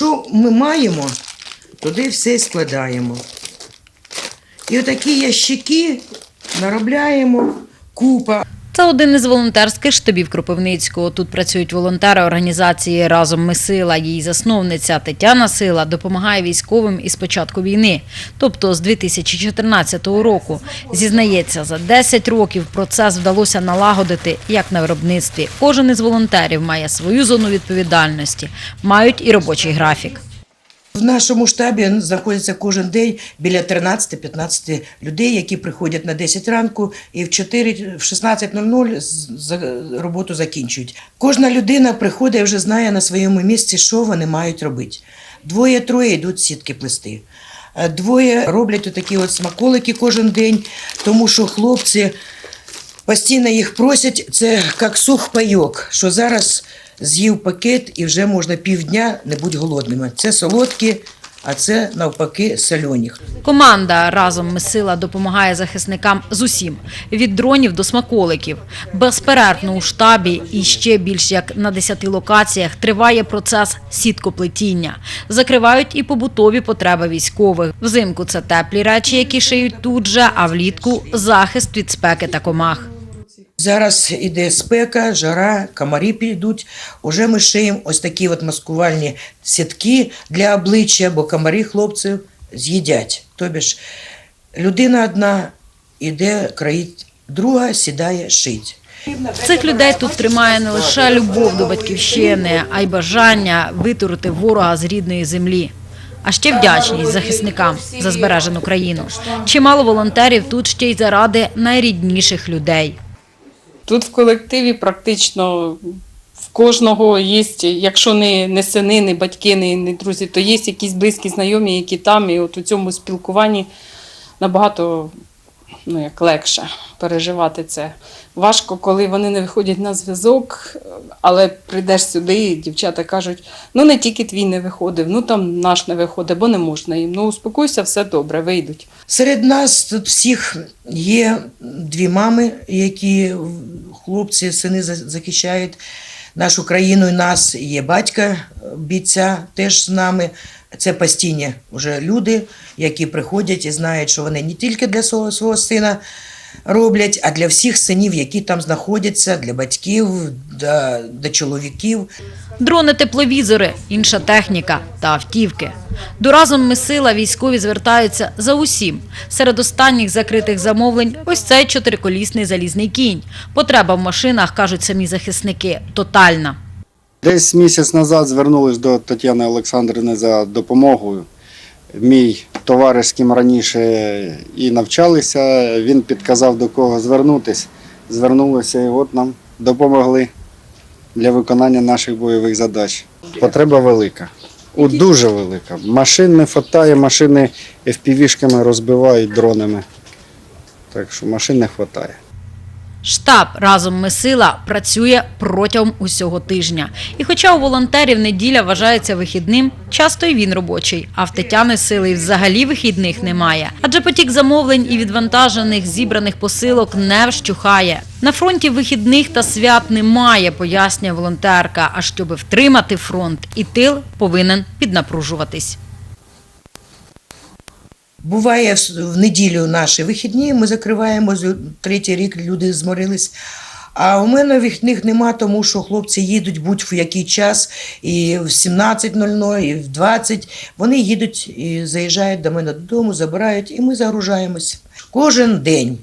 що ми маємо, туди все складаємо. І отакі ящики наробляємо купа. Це один із волонтерських штабів Кропивницького. Тут працюють волонтери організації Разом ми сила. Її засновниця Тетяна Сила допомагає військовим із початку війни, тобто з 2014 року. Зізнається, за 10 років процес вдалося налагодити як на виробництві. Кожен із волонтерів має свою зону відповідальності, мають і робочий графік. В нашому штабі знаходиться кожен день біля 13-15 людей, які приходять на 10 ранку і в 4, в 16.00 з- за- роботу закінчують. Кожна людина приходить і вже знає на своєму місці, що вони мають робити. Двоє-троє йдуть сітки плести. Е, Двоє роблять отакі от смаколики кожен день, тому що хлопці постійно їх просять, це як сух пайок, що зараз з'їв пакет і вже можна півдня не бути голодними. Це солодкі, а це навпаки сольоні. Команда разом ми сила допомагає захисникам з усім від дронів до смаколиків. Безперервно у штабі і ще більш як на 10 локаціях триває процес сіткоплетіння. Закривають і побутові потреби військових. Взимку це теплі речі, які шиють тут же, а влітку захист від спеки та комах. Зараз іде спека, жара, комарі підуть. Уже ми шиємо ось такі от маскувальні сітки для обличчя, бо комарі хлопців з'їдять. Тобі ж людина одна іде країть, друга сідає шить. Цих людей тут тримає не лише любов до батьківщини, а й бажання витурити ворога з рідної землі. А ще вдячність захисникам за збережену країну. Чимало волонтерів тут ще й заради найрідніших людей. Тут в колективі практично в кожного є, якщо не, не сини, не батьки, не, не друзі, то є якісь близькі знайомі, які там, і от у цьому спілкуванні набагато ну, як легше переживати це. Важко, коли вони не виходять на зв'язок, але прийдеш сюди, і дівчата кажуть: ну не тільки твій не виходив, ну там наш не виходить, бо не можна їм. Ну успокойся, все добре, вийдуть. Серед нас тут всіх є дві мами, які хлопці, сини за- захищають нашу країну і нас. Є батька бійця теж з нами. Це постійні вже люди, які приходять і знають, що вони не тільки для свого, свого сина роблять, а для всіх синів, які там знаходяться, для батьків, для, для чоловіків. Дрони, тепловізори, інша техніка та автівки. До разом ми сила військові звертаються за усім. Серед останніх закритих замовлень ось цей чотириколісний залізний кінь. Потреба в машинах, кажуть самі захисники, тотальна. Десь місяць назад звернулись до Тетяни Олександрівни за допомогою. Мій товариш, з ким раніше і навчалися, він підказав до кого звернутися. Звернулися і от нам допомогли для виконання наших бойових задач. Потреба велика. У дуже велика. Машин не вистачає, машини FPV-шками розбивають дронами. Так що машин не вистачає. Штаб разом ми сила працює протягом усього тижня. І хоча у волонтерів неділя вважається вихідним, часто й він робочий. А в Тетяни сили взагалі вихідних немає. Адже потік замовлень і відвантажених зібраних посилок не вщухає. На фронті вихідних та свят немає, пояснює волонтерка. А щоб втримати фронт, і тил повинен піднапружуватись. Буває в неділю наші вихідні, ми закриваємо третій рік, люди зморились. А у мене вихідних нема, тому що хлопці їдуть будь-в який час, і в 17.00, і в 20. Вони їдуть і заїжджають до мене додому, забирають, і ми загружаємось. Кожен день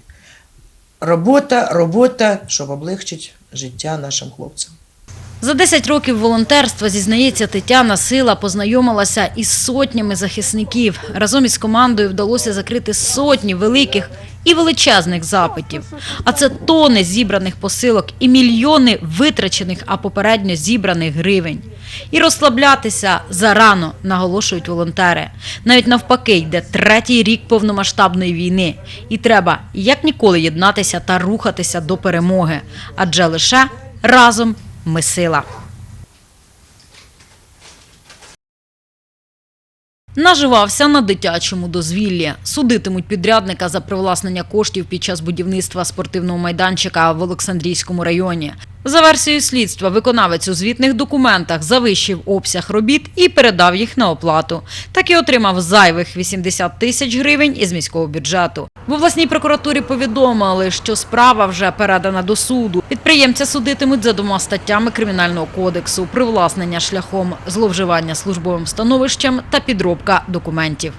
робота, робота, щоб облегчити життя нашим хлопцям. За 10 років волонтерства, зізнається Тетяна Сила, познайомилася із сотнями захисників. Разом із командою вдалося закрити сотні великих і величезних запитів. А це тони зібраних посилок і мільйони витрачених, а попередньо зібраних гривень. І розслаблятися зарано, наголошують волонтери. Навіть навпаки, йде третій рік повномасштабної війни. І треба як ніколи єднатися та рухатися до перемоги. Адже лише разом ми сила. Наживався на дитячому дозвіллі. Судитимуть підрядника за привласнення коштів під час будівництва спортивного майданчика в Олександрійському районі. За версією слідства, виконавець у звітних документах завищив обсяг робіт і передав їх на оплату. Так і отримав зайвих 80 тисяч гривень із міського бюджету. В обласній прокуратурі повідомили, що справа вже передана до суду. Підприємця судитимуть за двома статтями Кримінального кодексу: привласнення шляхом зловживання службовим становищем та підробка документів.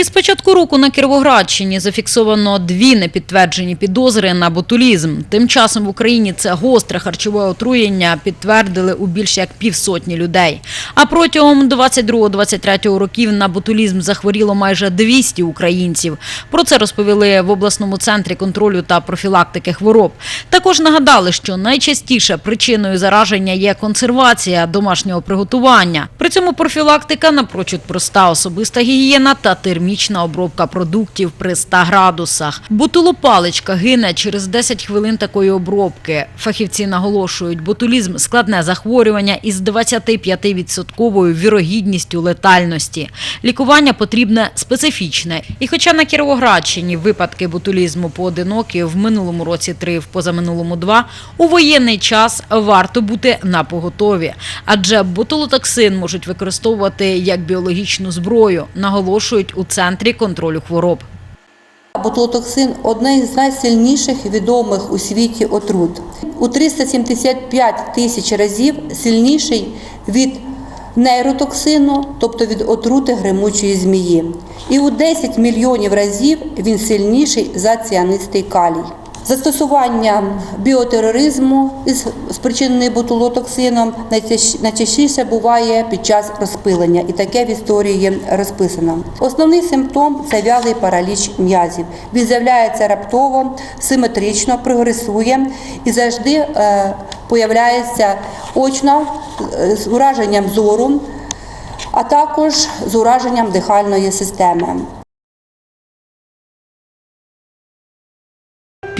Із початку року на Кіровоградщині зафіксовано дві непідтверджені підозри на ботулізм. Тим часом в Україні це гостре харчове отруєння підтвердили у більш як півсотні людей. А протягом 22-23 років на ботулізм захворіло майже 200 українців. Про це розповіли в обласному центрі контролю та профілактики хвороб. Також нагадали, що найчастіше причиною зараження є консервація домашнього приготування. При цьому профілактика напрочуд проста особиста гігієна та термічна обробка продуктів при 100 градусах. Ботулопаличка гине через 10 хвилин такої обробки. Фахівці наголошують, ботулізм – складне захворювання із 25% вірогідністю летальності. Лікування потрібне специфічне. І хоча на Кіровоградщині випадки ботулізму поодинокі, в минулому році три, в позаминулому два, у воєнний час варто бути на поготові. Адже ботулотоксин можуть використовувати як біологічну зброю, наголошують у Центрі контролю хвороб. Ботулотоксин – одне із найсильніших відомих у світі отрут. У 375 тисяч разів сильніший від нейротоксину, тобто від отрути гримучої змії. І у 10 мільйонів разів він сильніший за ціанистий калій. Застосування біотероризму із спричинений ботулотоксином найчастіше- найчастіше буває під час розпилення, і таке в історії розписано. Основний симптом це вялий параліч м'язів. Він з'являється раптово, симетрично, прогресує і завжди е, появляється очно е, з ураженням зору, а також з ураженням дихальної системи.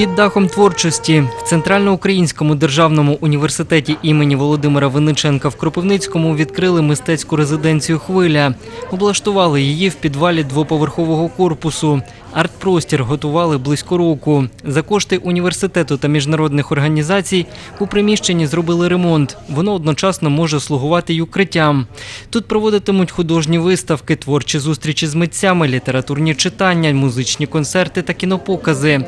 Під дахом творчості в Центральноукраїнському державному університеті імені Володимира Винниченка в Кропивницькому відкрили мистецьку резиденцію Хвиля. Облаштували її в підвалі двоповерхового корпусу. Арт-простір готували близько року. За кошти університету та міжнародних організацій у приміщенні зробили ремонт. Воно одночасно може слугувати й укриттям. Тут проводитимуть художні виставки, творчі зустрічі з митцями, літературні читання, музичні концерти та кінопокази.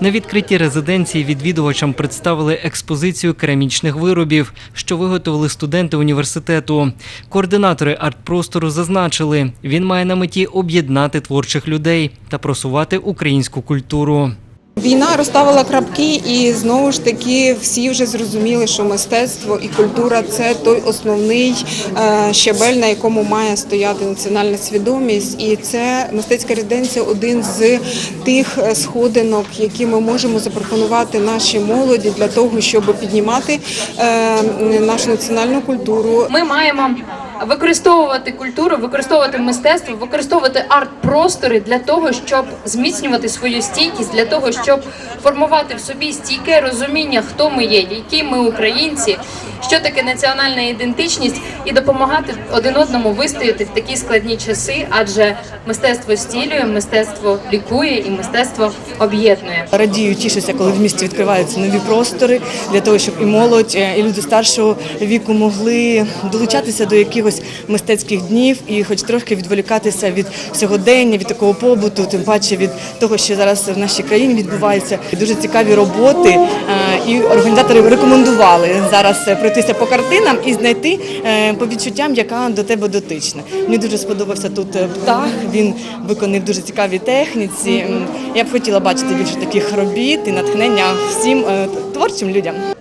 На відкритті резиденції відвідувачам представили експозицію керамічних виробів, що виготовили студенти університету. Координатори арт-простору зазначили, він має на меті об'єднати творчих людей та просувати українську культуру. Війна розставила крапки, і знову ж таки всі вже зрозуміли, що мистецтво і культура це той основний е, щабель, на якому має стояти національна свідомість. І це мистецька резиденція один з тих е, сходинок, які ми можемо запропонувати нашій молоді для того, щоб піднімати е, нашу національну культуру, Ми маємо використовувати культуру, використовувати мистецтво, використовувати арт-простори для того, щоб зміцнювати свою стійкість, для того, щоб формувати в собі стійке розуміння, хто ми є, які ми українці, що таке національна ідентичність, і допомагати один одному вистояти в такі складні часи, адже мистецтво стілює, мистецтво лікує і мистецтво об'єднує. Радію, тішуся, коли в місті відкриваються нові простори для того, щоб і молодь, е, і люди старшого віку могли долучатися до якихось мистецьких днів і, хоч трохи відволікатися від сьогодення, від такого побуту, тим паче від того, що зараз в нашій країні відбувається. Дуже цікаві роботи, е, і організатори рекомендували зараз пройтися по картинам і знайти е, по відчуттям, яка до тебе дотична. Мені дуже сподобався тут е, птах. Він виконав дуже цікаві техніці. Я б хотіла бачити більше таких робіт і натхнення всім творчим людям.